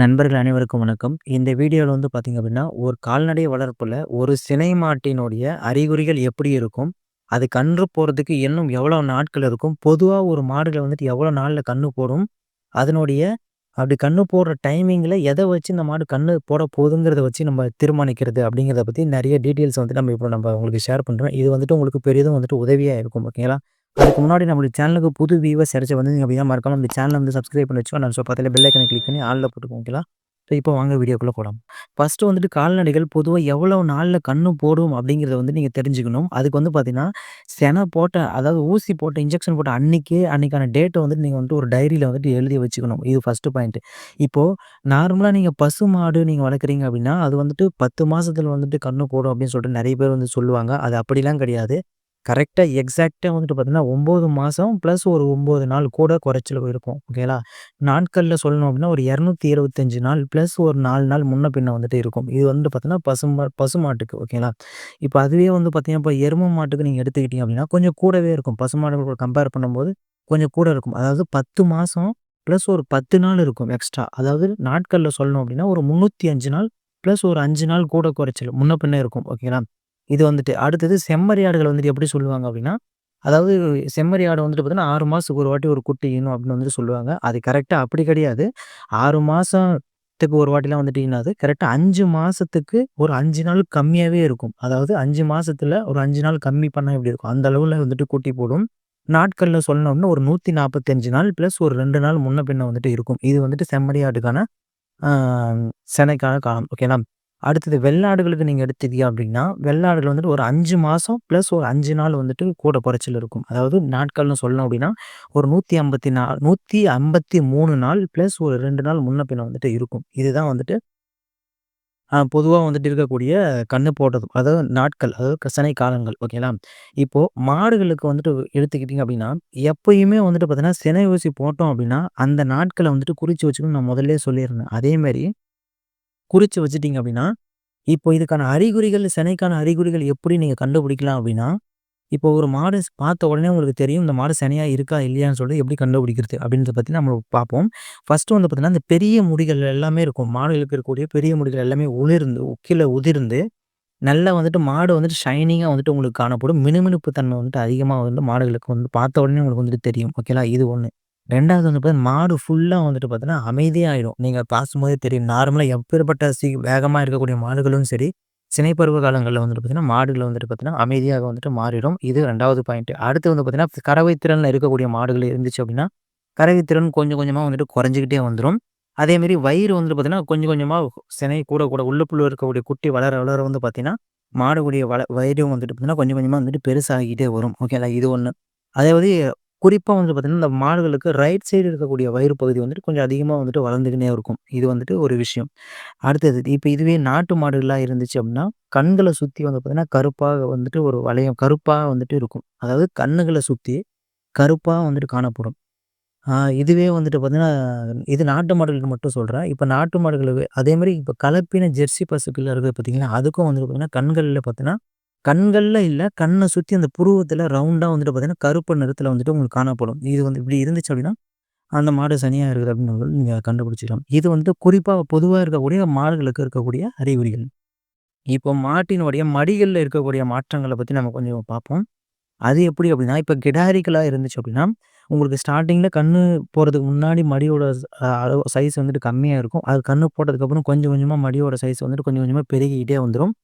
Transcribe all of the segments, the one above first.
நண்பர்கள் அனைவருக்கும் வணக்கம். இந்த வீடியோவில் வந்து பார்த்தீங்க அப்படின்னா, ஒரு கால்நடை வளர்ப்பில் ஒரு சினை மாட்டினுடைய அறிகுறிகள் எப்படி இருக்கும்? அது கன்று போகிறதுக்கு இன்னும் எவ்வளோ நாட்கள் இருக்கும்? பொதுவாக ஒரு மாடுகளை வந்துட்டு எவ்வளோ நாளில் கன்று போடும்? அதனுடைய அப்படி கன்று போடுற டைமிங்கில் எதை வச்சு இந்த மாடு கன்று போட போகுதுங்கிறத வச்சு நம்ம தீர்மானிக்கிறது அப்படிங்கிறத பற்றி நிறைய டீட்டெயில்ஸ் வந்து நம்ம இப்போ நம்ம உங்களுக்கு ஷேர் பண்ணுறோம் இது வந்துட்டு உங்களுக்கு பெரிதும் வந்துட்டு உதவியாக இருக்கும். ஓகேங்களா? அதுக்கு முன்னாடி நம்மளுடைய சேனலுக்கு புது வியூவர்ஸ் யாராச்சும் நீங்கள் அப்படியே மறக்காம இந்த சேனலை வந்து சப்ஸ்கிரைப் பண்ணி வச்சுக்கோங்க. ஸோ பக்கத்துல பெல்லைக்கனை கிளிக் பண்ணி ஆளில் போட்டுக்கோங்க. ஓகேங்களா? ஸோ இப்போ வாங்க வீடியோக்குள்ளே போடலாம் ஃபர்ஸ்ட்டு வந்துட்டு கால்நடைகள் பொதுவாக எவ்வளோ நாளில் கண்ணு போடும் அப்படிங்கிறத வந்து நீங்கள் தெரிஞ்சுக்கணும். அதுக்கு வந்து பார்த்தீங்கன்னா, செனை போட்ட அதாவது ஊசி போட்ட இன்ஜெக்ஷன் போட்ட அன்றைக்கே அன்றைக்கான டேட்டை வந்துட்டு நீங்கள் வந்துட்டு ஒரு டைரியில் வந்துட்டு எழுதி வச்சுக்கணும். இது ஃபர்ஸ்ட்டு பாயிண்ட்டு இப்போது நார்மலாக நீங்கள் பசு மாடு நீங்கள் வளர்க்குறீங்க அப்படின்னா, அது வந்துட்டு பத்து மாதத்தில் வந்துட்டு கண்ணு போடும் அப்படின்னு சொல்லிட்டு நிறைய பேர் வந்து சொல்லுவாங்க. அது அப்படிலாம் கிடையாது. கரெக்டாக எக்ஸாக்டாக வந்துட்டு பார்த்தீங்கன்னா, ஒம்பது மாதம் ப்ளஸ் ஒரு ஒம்பது நாள் கூட குறைச்சல் இருக்கும். ஓகேங்களா? நாட்களில் சொல்லணும் அப்படின்னா, ஒரு 275 நாள் ப்ளஸ் ஒரு நாலு நாள் முன்ன பின்ன வந்துட்டு இருக்கும். இது வந்து பார்த்தீங்கன்னா, பசுமா பசு மாட்டுக்கு. ஓகேங்களா? இப்போ அதுவே வந்து பார்த்தீங்கன்னா, இப்போ எரும மாட்டுக்கு நீங்கள் எடுத்துக்கிட்டீங்க அப்படின்னா, கொஞ்சம் கூடவே இருக்கும். பசு கம்பேர் பண்ணும்போது கொஞ்சம் கூட இருக்கும். அதாவது பத்து மாதம் ப்ளஸ் ஒரு 10 நாள் இருக்கும் எக்ஸ்ட்ரா. அதாவது நாட்களில் சொல்லணும் அப்படின்னா, ஒரு 305 நாள் ப்ளஸ் ஒரு அஞ்சு நாள் கூட குறைச்சல் முன்ன பின்ன இருக்கும். ஓகேங்களா? இது வந்துட்டு அடுத்தது செம்மறி ஆடுகள் வந்துட்டு எப்படி சொல்லுவாங்க அப்படின்னா, அதாவது செம்மறி ஆடு வந்துட்டு பார்த்தீங்கன்னா, ஆறு மாதத்துக்கு ஒரு வாட்டி ஒரு குட்டி ஈனும் அப்படின்னு வந்துட்டு சொல்லுவாங்க. அது கரெக்டாக அப்படி கிடையாது. ஆறு மாதத்துக்கு ஒரு வாட்டிலாம் வந்துட்டு ஈனாது. கரெக்டாக அஞ்சு மாதத்துக்கு ஒரு அஞ்சு நாள் கம்மியாகவே இருக்கும். அதாவது அஞ்சு மாதத்தில் ஒரு அஞ்சு நாள் கம்மி பண்ணால் எப்படி இருக்கும்? அந்த அளவில் வந்துட்டு குட்டி போடும். நாட்களில் சொல்லணும்னா ஒரு 145 நாள் ப்ளஸ் ஒரு ரெண்டு நாள் முன்ன பின்ன வந்துட்டு இருக்கும். இது வந்துட்டு செம்மறி ஆட்டுக்கான சென்னைக்கான செனைக்கான காலம். ஓகேங்களா? அடுத்தது வெள்ளாடுகளுக்கு நீங்கள் எடுத்தீங்க அப்படின்னா, வெள்ளாடுகள் வந்துட்டு ஒரு அஞ்சு மாதம் ப்ளஸ் ஒரு அஞ்சு நாள் வந்துட்டு கூட குறைச்சல் இருக்கும். அதாவது நாட்கள்னு சொல்லணும் அப்படின்னா, ஒரு 154 153 நாள் ப்ளஸ் ஒரு ரெண்டு நாள் முன்ன பின்ன வந்துட்டு இருக்கும். இதுதான் வந்துட்டு பொதுவாக வந்துட்டு இருக்கக்கூடிய கண்ணு போடுறது. அதாவது நாட்கள். அதாவது சனை காலங்கள். ஓகேங்களா? இப்போது மாடுகளுக்கு வந்துட்டு எடுத்துக்கிட்டிங்க அப்படின்னா, எப்பயுமே வந்துட்டு பார்த்தீங்கன்னா, சினை ஊசி போட்டோம் அப்படின்னா, அந்த நாட்களை வந்துட்டு குறித்து வச்சுக்கணும்னு நான் முதல்ல சொல்லியிருந்தேன். அதேமாரி குறித்து வச்சுட்டீங்க அப்படின்னா, இப்போ இதுக்கான அறிகுறிகள் சினைக்கான அறிகுறிகள் எப்படி நீங்கள் கண்டுபிடிக்கலாம் அப்படின்னா, இப்போ ஒரு மாடு பார்த்த உடனே உங்களுக்கு தெரியும். இந்த மாடு சினையா இருக்கா? இல்லையான்னு சொல்லிட்டு எப்படி கண்டுபிடிக்கிறது? அப்படின்றத பற்றி நம்ம பார்ப்போம். ஃபர்ஸ்ட்டு வந்து பார்த்தீங்கன்னா, இந்த பெரிய முடிகள் எல்லாமே இருக்கும். மாடுகளுக்கு இருக்கக்கூடிய பெரிய முடிகள் எல்லாமே உளிர்ந்து கீழ உதிர்ந்து, நல்லா வந்துட்டு மாடு வந்துட்டு ஷைனிங்காக வந்துட்டு உங்களுக்கு காணப்படும். மினுமினுப்பு தன்மை வந்துட்டு அதிகமாக வந்து மாடுகளுக்கு வந்து பார்த்த உடனே உங்களுக்கு வந்துட்டு தெரியும். ஓகேங்களா? இது ஒன்று ரெண்டாவது வந்து பார்த்தீங்கன்னா, மாடு ஃபுல்லாக வந்துட்டு பார்த்தீங்கன்னா, அமைதியாகிடும் நீங்கள் பார்க்கும்போதே தெரியும். நார்மலாக எப்பேற்பட்ட சி வேகமாக இருக்கக்கூடிய மாடுகளும் சரி, சினைப்பருவ காலங்களில் வந்துட்டு பார்த்தீங்கன்னா, மாடுகளை வந்துட்டு பார்த்தீங்கன்னா, அமைதியாக வந்துட்டு மாறிடும். இது ரெண்டாவது பாயிண்ட். அடுத்து வந்து பார்த்தீங்கன்னா, கறவை திறனில் இருக்கக்கூடிய மாடுகள் இருந்துச்சு அப்படின்னா, கறவை திறன் கொஞ்சம் கொஞ்சமாக வந்துட்டு குறைஞ்சுக்கிட்டே வந்துடும் அதேமாரி வயிறு வந்துட்டு பார்த்தீங்கன்னா, கொஞ்சம் கொஞ்சமாக சினை கூட கூட உள்ளுக்குள்ளே இருக்கக்கூடிய குட்டி வளர வளர வந்து பார்த்தீங்கன்னா, மாடுடைய வள வயிறும் வந்துட்டு பார்த்தீங்கன்னா, கொஞ்சம் கொஞ்சமாக வந்துட்டு பெருசாகிக்கிட்டே வரும். ஓகேங்களா? இது ஒன்று அதே வந்து குறிப்பா வந்துட்டு பார்த்தீங்கன்னா, இந்த மாடுகளுக்கு ரைட் சைடு இருக்கக்கூடிய வயிறு பகுதி வந்துட்டு கொஞ்சம் அதிகமா வந்துட்டு வளர்ந்துக்கினே இருக்கும். இது வந்துட்டு ஒரு விஷயம். அடுத்தது இப்ப இதுவே நாட்டு மாடுகளா இருந்துச்சு அப்படின்னா, கண்கள சுத்தி வந்து பார்த்தீங்கன்னா, கருப்பா வந்துட்டு ஒரு வளையம் கருப்பா வந்துட்டு இருக்கும். அதாவது கண்ணுகள சுத்தி கருப்பா வந்துட்டு காணப்படும். ஆ இதுவே வந்துட்டு பார்த்தீங்கன்னா, இது நாட்டு மாடுகளுக்கு மட்டும் சொல்றேன். இப்ப நாட்டு மாடுகளுக்கு அதேமாரி இப்ப கலப்பின ஜெர்சி பசுக்கள் இருக்குது பார்த்தீங்களா, அதுக்கும் வந்துட்டு பார்த்தீங்கன்னா, கண்கள்ல பார்த்தீங்கன்னா, கண்கள்ல இல்ல, கண்ணை சுத்தி அந்த புருவத்தில் ரவுண்டா வந்துட்டு பார்த்தீங்கன்னா, கருப்பு நிறத்தில் வந்துட்டு உங்களுக்கு காணப்படும். இது வந்து இப்படி இருந்துச்சு அப்படின்னா, அந்த மாடு சனியாக இருக்குது அப்படின்னு நீங்க கண்டுபிடிச்சிக்கலாம். இது வந்துட்டு குறிப்பாக பொதுவாக இருக்கக்கூடிய மாடுகளுக்கு இருக்கக்கூடிய அறிகுறிகள். இப்போ மாட்டினுடைய மடிகள்ல இருக்கக்கூடிய மாற்றங்களை பத்தி நம்ம கொஞ்சம் பார்ப்போம். அது எப்படி அப்படின்னா, இப்போ கிடாரிகளா இருந்துச்சு அப்படின்னா, உங்களுக்கு ஸ்டார்டிங்கில் கன்னு போகிறதுக்கு முன்னாடி மடியோட அளவு சைஸ் வந்துட்டு கம்மியாக இருக்கும். அது கன்னு போட்டதுக்கப்புறம் கொஞ்சம் கொஞ்சமாக மடியோட சைஸ் வந்துட்டு கொஞ்சம் கொஞ்சமாக பெருகிக்கிட்டே வந்துடும்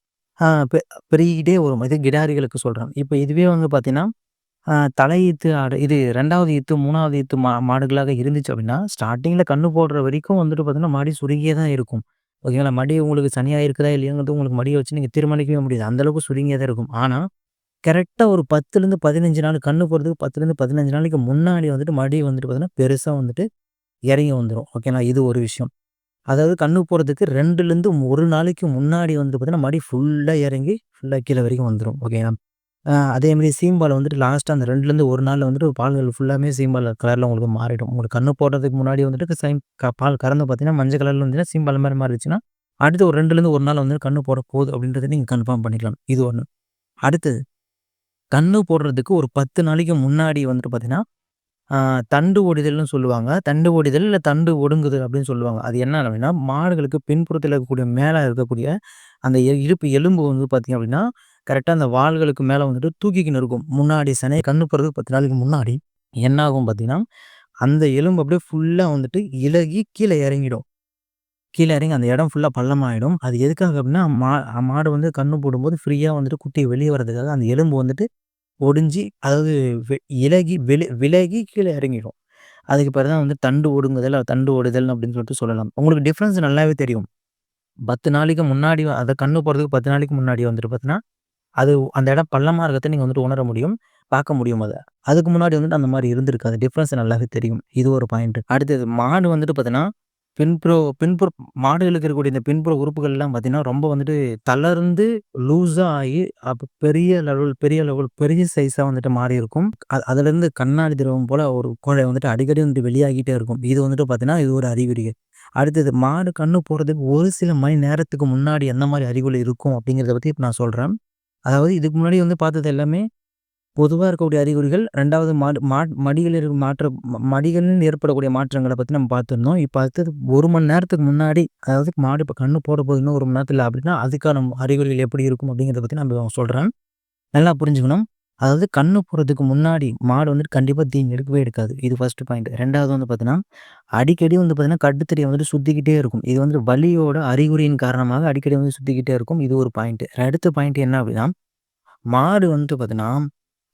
பெ பெருகிக்கிட்டே வரும். இது கிடாரிகளுக்கு சொல்றேன். இப்போ இதுவே வந்து பார்த்தீங்கன்னா, தலை தலையீத்து ஆடு இது ரெண்டாவது ஈத்து, மூணாவது ஈத்து மா மாடுகளாக இருந்துச்சு அப்படின்னா, ஸ்டார்டிங்கில் கண்ணு போடுற வரைக்கும் வந்துட்டு பார்த்தீங்கன்னா, மடி சுருங்கியே தான் இருக்கும். ஓகேங்களா? மடி உங்களுக்கு சனியாக இருக்குதா இல்லையாங்கிறது உங்களுக்கு மடியை வச்சு நீங்கள் தீர்மானிக்கவே முடியாது. அந்தளவுக்கு சுருங்கியே தான் இருக்கும். ஆனால் கரெக்டாக ஒரு 10லேருந்து 15 நாள் கண்ணு போடுறதுக்கு 10லேருந்து 15 நாளைக்கு முன்னாடி வந்துட்டு மடி வந்துட்டு பார்த்தீங்கன்னா, பெருசாக வந்துட்டு இறங்கி வந்துடும் ஓகேங்களா? இது ஒரு விஷயம். அதாவது கண்ணு போடுறதுக்கு 2லேருந்து 1 நாளைக்கு முன்னாடி வந்து பார்த்தீங்கன்னா, மடி ஃபுல்லாக இறங்கி ஃபுல்லாக கீழே வரைக்கும் வந்துடும் ஓகேங்களா? அதேமாதிரி சீம்பால் வந்துட்டு லாஸ்ட்டாக அந்த ரெண்டுலேருந்து ஒரு நாளில் வந்துட்டு பால்கள் ஃபுல்லாமே சீம்பால் கலரில் உங்களுக்கு மாறிடும். உங்களுக்கு கண்ணு போடுறதுக்கு முன்னாடி வந்துட்டு சைம் க பால் கறந்து பார்த்தீங்கன்னா, மஞ்சள் கலரில் இருந்துச்சுன்னா, சீம்பால் மாதிரி மாறிடுச்சுன்னா, அடுத்து ஒரு 2லேருந்து 1 நாள் வந்து கண்ணு போட போகுது அப்படின்றத நீங்கள் கன்ஃபார்ம் பண்ணிக்கலாம். இது ஒன்று அடுத்தது கண்ணு போடுறதுக்கு ஒரு 10 நாளைக்கு முன்னாடி வந்துட்டு பார்த்தீங்கன்னா தண்டு ஓடுதல்னு சொல்லுவாங்க. தண்டு ஓடுதல் இல்லை தண்டு ஒடுங்குதல் அப்படின்னு சொல்லுவாங்க. அது என்ன அப்படின்னா, மாடுகளுக்கு பின்புறத்தில் இருக்கக்கூடிய மேலே இருக்கக்கூடிய அந்த எ இடுப்பு எலும்பு வந்து பார்த்தீங்க அப்படின்னா, கரெக்டாக அந்த வாள்களுக்கு மேலே வந்துட்டு தூக்கிக்கின்னு இருக்கும். முன்னாடி சனை கண்ணு போடுறதுக்கு 10 நாளைக்கு முன்னாடி என்ன ஆகும் பார்த்தீங்கன்னா, அந்த எலும்பு அப்படியே ஃபுல்லாக வந்துட்டு இலகி கீழே இறங்கிடும். கீழே இறங்கி அந்த இடம் ஃபுல்லாக பள்ளமாயிடும். அது எதுக்காக அப்படின்னா, மா மாடு வந்து கண்ணு போடும்போது ஃப்ரீயாக வந்துட்டு குட்டி வெளியே வர்றதுக்காக அந்த எலும்பு வந்துட்டு ஒடிஞ்சு அதாவது வெ இலகி வெளி விலகி கீழே இறங்கிடும். அதுக்கு பிறகு தான் வந்து தண்டு ஒடுங்குதல், தண்டு ஓடுதல் அப்படின்னு சொல்லிட்டு சொல்லலாம். உங்களுக்கு டிஃப்ரென்ஸ் நல்லாவே தெரியும். 10 நாளைக்கு முன்னாடி அதை கண்ணு போகிறதுக்கு பத்து நாளைக்கு முன்னாடி வந்துட்டு பார்த்தீங்கன்னா, அது அந்த இடம் பள்ளமாக இருக்கிறத நீங்கள் வந்துட்டு உணர முடியும். பார்க்க முடியும் அதை அதுக்கு முன்னாடி வந்துட்டு அந்த மாதிரி இருந்திருக்காது. டிஃப்ரென்ஸ் நல்லாவே தெரியும். இது ஒரு பாயிண்ட். அடுத்தது மாடு வந்துட்டு பார்த்தீங்கன்னா, பின்புற பின்புற மாடுகளுக்கு இருக்கக்கூடிய இந்த பின்புற உறுப்புகள்லாம் பார்த்தீங்கன்னா, ரொம்ப வந்துட்டு தளர்ந்து லூஸா ஆகி அப்போ பெரிய லெவல் பெரிய லெவல் பெரிய சைஸா வந்துட்டு மாறி இருக்கும். அ அதுலேருந்து கண்ணாடி திரவம் போல ஒரு குழை வந்துட்டு அடிக்கடி வந்துட்டு வெளியாகிட்டே இருக்கும். இது வந்துட்டு பார்த்தீங்கன்னா, இது ஒரு அறிகுறி அடுத்தது மாடு கண்ணு போகிறதுக்கு ஒரு சில மணி நேரத்துக்கு முன்னாடி எந்த மாதிரி அறிகுறி இருக்கும் அப்படிங்கிறத பத்தி இப்போ நான் சொல்றேன். அதாவது இதுக்கு முன்னாடி வந்து பார்த்தது எல்லாமே பொதுவாக இருக்கக்கூடிய அறிகுறிகள். ரெண்டாவது மாடு மா மடிகளில் மாற்ற மடிகளில் ஏற்படக்கூடிய மாற்றங்களை பற்றி நம்ம பார்த்துருந்தோம். இப்போ அடுத்தது ஒரு மணி நேரத்துக்கு முன்னாடி அதாவது மாடு இப்போ கண்ணு போட போகுது இன்னும் 1 மணி நேரத்தில் அப்படின்னா, அதுக்கான அறிகுறிகள் எப்படி இருக்கும் அப்படிங்கிறத பற்றி நம்ம சொல்கிறேன் நல்லா புரிஞ்சுக்கணும். அதாவது கண்ணு போடுறதுக்கு முன்னாடி மாடு வந்துட்டு கண்டிப்பாக தீ எடுக்கவே எடுக்காது. இது ஃபர்ஸ்ட் பாயிண்ட். ரெண்டாவது வந்து பார்த்தீங்கன்னா, அடிக்கடி வந்து பார்த்தீங்கன்னா, கட்டுத்தறிய வந்துட்டு சுற்றிக்கிட்டே இருக்கும். இது வந்து வலியோட அறிகுறியின் காரணமாக அடிக்கடி வந்து சுத்திக்கிட்டே இருக்கும். இது ஒரு பாயிண்ட். அடுத்த பாயிண்ட் என்ன அப்படின்னா, மாடு வந்துட்டு பார்த்தீங்கன்னா,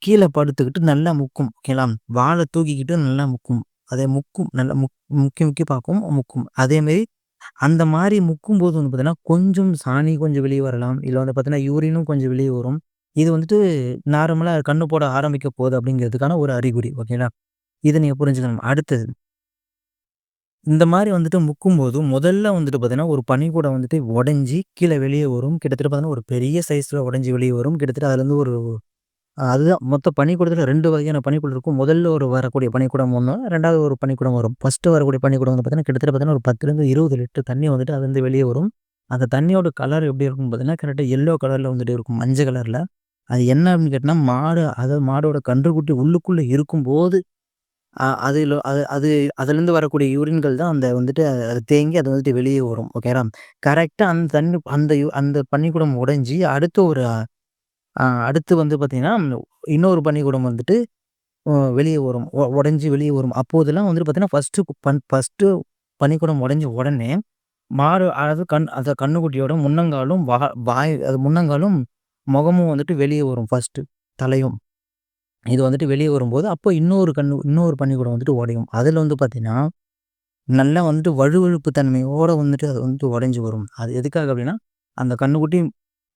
கீழே படுத்துக்கிட்டு நல்லா முக்கும். ஓகேங்களா? வாழை தூக்கிக்கிட்டு நல்லா முக்கும். அதே முக்கும் நல்லா முக் முக்கி முக்கி பார்க்கும், முக்கும். அதேமாரி அந்த மாதிரி முக்கும் போது வந்து பார்த்தீங்கன்னா, கொஞ்சம் சாணி கொஞ்சம் வெளியே வரலாம். இல்லை வந்து பார்த்தீங்கன்னா, யூரினும் கொஞ்சம் வெளியே வரும். இது வந்துட்டு நார்மலாக கண்ணு போட ஆரம்பிக்க போகுது அப்படிங்கிறதுக்கான ஒரு அறிகுறி. ஓகேங்களா? இதை நீங்கள் புரிஞ்சுக்கணும். அடுத்தது இந்த மாதிரி வந்துட்டு முக்கும்போது, முதல்ல வந்துட்டு பார்த்தீங்கன்னா, ஒரு பனிக்கூடை வந்துட்டு உடஞ்சி கீழே வெளியே வரும். கிட்டத்தட்ட பார்த்தீங்கன்னா, ஒரு பெரிய சைஸில் உடஞ்சி வெளியே வரும். கிட்டத்தட்ட அதுலேருந்து ஒரு அதுதான் மொத்த பனிக்கூடத்தில் ரெண்டு வகையான பனிக்கூடம் இருக்கும். முதல்ல ஒரு வரக்கூடிய பனிக்கூடம் ஒன்று ரெண்டாவது ஒரு பனிக்கூடம் வரும். ஃபர்ஸ்ட்டு வரக்கூடிய பனிக்கூடம் வந்து பார்த்தீங்கன்னா, கிட்டத்தட்ட பார்த்தீங்கன்னா, ஒரு 10லேருந்து 20 லிட்டர் தண்ணி வந்துட்டு அதுலேருந்து வெளியே வரும். அந்த தண்ணியோட கலர் எப்படி இருக்கும் பார்த்தீங்கன்னா, கரெக்டாக எல்லோ கலரில் வந்துட்டு இருக்கும். மஞ்சள் கலரில் அது என்ன அப்படின்னு கேட்டால் மாடு அதாவது மாடோட கன்றுக்குட்டி உள்ளுக்குள்ளே இருக்கும்போது, அதில் அது அது அதுலேருந்து வரக்கூடிய யூரின்கள் தான் அந்த வந்துட்டு அது தேங்கி அது வந்துட்டு வெளியே வரும். ஓகேரா கரெக்டாக அந்த தண்ணி அந்த யு அந்த பன்னிக்கூடம் உடைஞ்சி அடுத்து ஒரு அடுத்து வந்து பார்த்தீங்கன்னா, இன்னொரு பனிக்கூடம் வந்துட்டு வெளியே வரும். உடஞ்சி வெளியே வரும். அப்போதெல்லாம் வந்துட்டு பார்த்தீங்கன்னா, ஃபர்ஸ்ட்டு பன் ஃபஸ்ட்டு பனிக்கூடம் உடஞ்சி உடனே, மாறு அதாவது கண் அந்த கண்ணுக்குட்டியோட முன்னங்காலும், வா வாய் அது முன்னங்காலும், முகமும் வந்துட்டு வெளியே வரும் ஃபர்ஸ்ட்டு. தலையும். இது வந்துட்டு வெளியே வரும்போது, அப்போ இன்னொரு கண்ணு இன்னொரு பனிக்கூடம் வந்துட்டு உடையும். அதில் வந்து பார்த்தீங்கன்னா, நல்லா வந்துட்டு வழுவழுப்பு தன்மையோடு வந்துட்டு அது வந்துட்டு உடஞ்சி வரும். அது எதுக்காக அப்படின்னா, அந்த கண்ணுக்குட்டி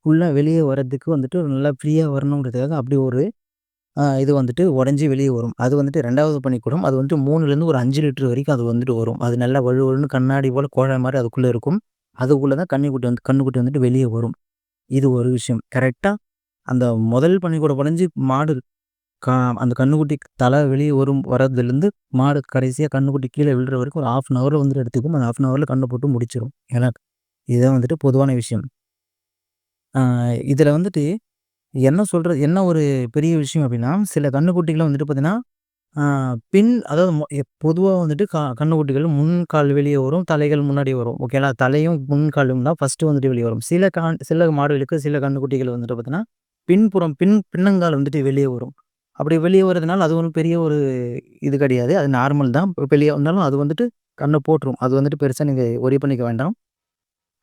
உள்ளே வெளியே வரதுக்கு வந்துட்டு நல்லா ஃப்ரீயாக வரணுங்கிறதுக்காக அப்படி ஒரு இது வந்துட்டு உடஞ்சி வெளியே வரும். அது வந்துட்டு ரெண்டாவது பண்ணிக்கூடும் அது வந்துட்டு மூணுலேருந்து ஒரு அஞ்சு லிட்டர் வரைக்கும் அது வந்துட்டு வரும். அது நல்லா வலுவலுன்னு கண்ணாடி போல் கோழை மாதிரி அதுக்குள்ளே இருக்கும். அதுக்குள்ளே தான் கன்னிக்குட்டி வந்து கண்ணுக்குட்டி வந்துட்டு வெளியே வரும். இது ஒரு விஷயம். கரெக்டாக அந்த முதல் பண்ணிக்கூட உடஞ்சி மாடு கா அந்த கண்ணுக்குட்டி தலை வெளியே வரும் வரதுலேருந்து மாடு கடைசியாக கண்ணுக்குட்டி கீழே விழுற வரைக்கும் ஒரு 1/2 அன் ஹவரில் வந்துட்டு எடுத்துக்கும். அந்த 1/2 அன் ஹவரில் கண்ணு போட்டு முடிச்சிடும் ஏன்னா, இதுதான் வந்துட்டு பொதுவான விஷயம். இதில் வந்துட்டு என்ன சொல்கிறது என்ன ஒரு பெரிய விஷயம் அப்படின்னா, சில கன்னுக்குட்டிகள் வந்துட்டு பார்த்தீங்கன்னா, பின் அதாவது மொ எ வந்துட்டு கா கன்றுக்குட்டிகள் முன் கால் வெளியே வரும். தலைகள் முன்னாடி வரும். ஓகேங்களா? தலையும், முன் காலும் தான் ஃபஸ்ட்டு வந்துட்டு வெளியே வரும். சில கான் சில மாடுகளுக்கு சில கன்றுக்குட்டிகள் வந்துட்டு பார்த்தீங்கன்னா, பின்புறம் பின் பின்னங்கால் வந்துட்டு வெளியே வரும். அப்படி வெளியே வரதுனால அது ஒன்றும் பெரிய ஒரு இது கிடையாது. அது நார்மல் தான். வெளியே வந்தாலும் அது வந்துட்டு கண்ணை போட்டுரும். அது வந்துட்டு பெருசாக நீங்கள் ஒரி பண்ணிக்க வேண்டாம்.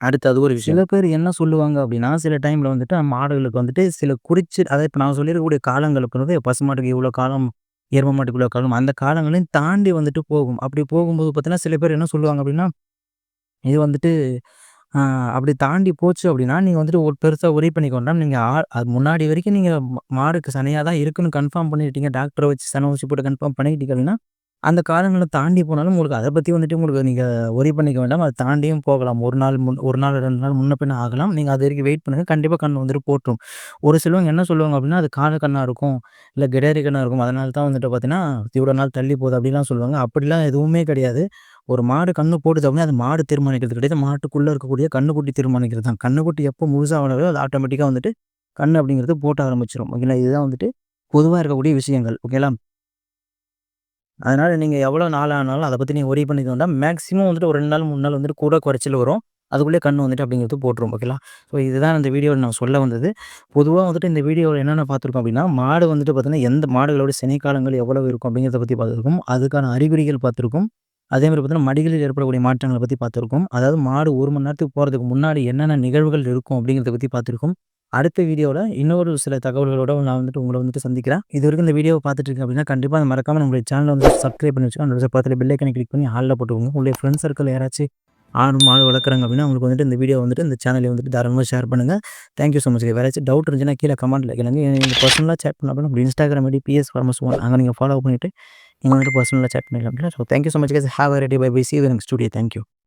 அடுத்து அது ஒரு விஷயம். சில பேர் என்ன சொல்லுவாங்க அப்படின்னா, சில டைம்ல வந்துட்டு மாடுகளுக்கு வந்துட்டு சில குறிச்சு அதாவது இப்போ நான் சொல்லியிருக்கக்கூடிய காலங்களுக்கு வந்து பசுமாட்டுக்கு இவ்வளோ காலம், எரும மாட்டுக்கு இவ்வளோ காலம், அந்த காலங்களையும் தாண்டி வந்துட்டு போகும். அப்படி போகும்போது பார்த்தீங்கன்னா, சில பேர் என்ன சொல்லுவாங்க அப்படின்னா, இது வந்துட்டு அப்படி தாண்டி போச்சு அப்படின்னா, நீங்கள் வந்துட்டு ஒரு பெருசாக உரை பண்ணிக்கொண்டா நீங்கள் ஆ அது முன்னாடி வரைக்கும் நீங்கள் மாடுக்கு சனையாக தான் இருக்குன்னு கன்ஃபார்ம் பண்ணிட்டீங்க. டாக்டரை வச்சு சன ஊசி போட்டு கன்ஃபார்ம் பண்ணிக்கிட்டீங்க அப்படின்னா, அந்த காலங்களை தாண்டி போனாலும் உங்களுக்கு அதை பற்றி வந்துட்டு உங்களுக்கு நீங்கள் ஒரி பண்ணிக்க வேண்டாம். அதை தாண்டியும் போகலாம். ஒரு நாள் முன் ஒரு நாள் ரெண்டு நாள் முன்ன பின்ன ஆகலாம். நீங்கள் அது வரைக்கும் வெயிட் பண்ணுங்கள் கண்டிப்பாக கண் வந்துட்டு போட்டுரும். ஒரு சிலவங்க என்ன சொல்லுவாங்க அப்படின்னா, அது கால கண்ணாக இருக்கும். இல்லை கிடாரி கண்ணாக இருக்கும். அதனால தான் வந்துட்டு பார்த்தீங்கன்னா, இவ்வளோ நாள் தள்ளி போகுது அப்படிலாம் சொல்லுவாங்க. அப்படிலாம் எதுவுமே கிடையாது. ஒரு மாடு கண்ணு போடுது அப்படின்னா, அது மாடு தீர்மானிக்கிறது கிடையாது. மாட்டுக்குள்ளே இருக்கக்கூடிய கண்ணுக்குட்டி தீர்மானிக்கிறது தான். கண்ணுக்குட்டி எப்போ முழுசாக வளரோ அது ஆட்டோமேட்டிக்காக வந்துட்டு கண் அப்படிங்கிறது போட்ட ஆரம்பிச்சிடும் ஓகேங்களா? இதுதான் வந்துட்டு பொதுவாக இருக்கக்கூடிய விஷயங்கள். ஓகேங்களா? அதனால் நீங்கள் எவ்வளோ நாள் ஆனாலும் அதை பற்றி நீங்கள் ஒரி பண்ணிக்க வேண்டாம். மேக்ஸிமம் வந்துட்டு ஒரு ரெண்டு நாள் மூணு நாள் வந்துட்டு கூட குறைச்சல் வரும். அதுக்குள்ளே கண் வந்துட்டு அப்படிங்கிறது போட்டுரும் ஓகேங்களா ஸோ இதுதான் இந்த வீடியோவில் நான் சொல்ல வந்தது. பொதுவாக வந்துட்டு இந்த வீடியோவில் என்னென்ன பார்த்துருக்கோம் அப்படின்னா மாடு வந்துட்டு பார்த்தீங்கன்னா எந்த மாடுகளோட சினைக்காலங்கள் எவ்வளோ இருக்கும் அப்படிங்கிறத பற்றி பார்த்துருக்கோம். அதுக்கான அறிகுறிகள் பார்த்துருக்கோம். அதே மாதிரி பார்த்தீங்கன்னா மடிகளில் ஏற்படக்கூடிய மாற்றங்களை பற்றி பார்த்துருக்கோம். அதாவது மாடு ஒரு மணி நேரத்துக்கு போகிறதுக்கு முன்னாடி என்னென்ன நிகழ்வுகள் இருக்கும் அப்படிங்கிறத பற்றி பார்த்துருக்கோம். அடுத்த வீடியோவில் இன்னொரு சில தகவல்களோட நான் வந்துட்டு உங்களை வந்துட்டு சந்திக்கிறேன். இது வரைக்கும் இந்த வீடியோவை பார்த்துட்டு இருக்கேன் அப்படின்னா கண்டிப்பாக மறக்காமல் நம்மளுடைய சேனலை வந்து சப்ஸ்கிரைப் பண்ணி வச்சுக்கோங்க. அந்த பக்கத்தில் பெல்லைக்கனை கிளிக் பண்ணி ஹாலில் போட்டுக்கோங்க. உங்களுடைய ஃப்ரெண்ட்ஸ் சர்க்கிள் யாராச்சும் ஆறு மாடு வளர்க்குறாங்க அப்படின்னா உங்களுக்கு வந்துட்டு இந்த வீடியோ வந்துட்டு இந்த சேனலை வந்துட்டு தாராளமாக ஷேர் பண்ணுங்கள் தேங்க்யூ ஸோ மச் வேறு ஏதாச்சும் டவுட் இருந்துச்சுன்னா கீழே கமெண்ட்டில் கேளுங்க. நீங்கள் பர்சனலாக சேட் பண்ண அப்படின்னா அப்படி இன்ஸ்டாகிராம் ஐடி பிஎஸ் ஃபார்மஸ் ஒன் அங்கே நீங்கள் ஃபாலோ பண்ணிவிட்டு நீங்கள் வந்துட்டு பர்சனலாக சேட் பண்ணிக்கலாம் அப்படின்னா. So thank you so much guys have ready bye bye see next studio thank you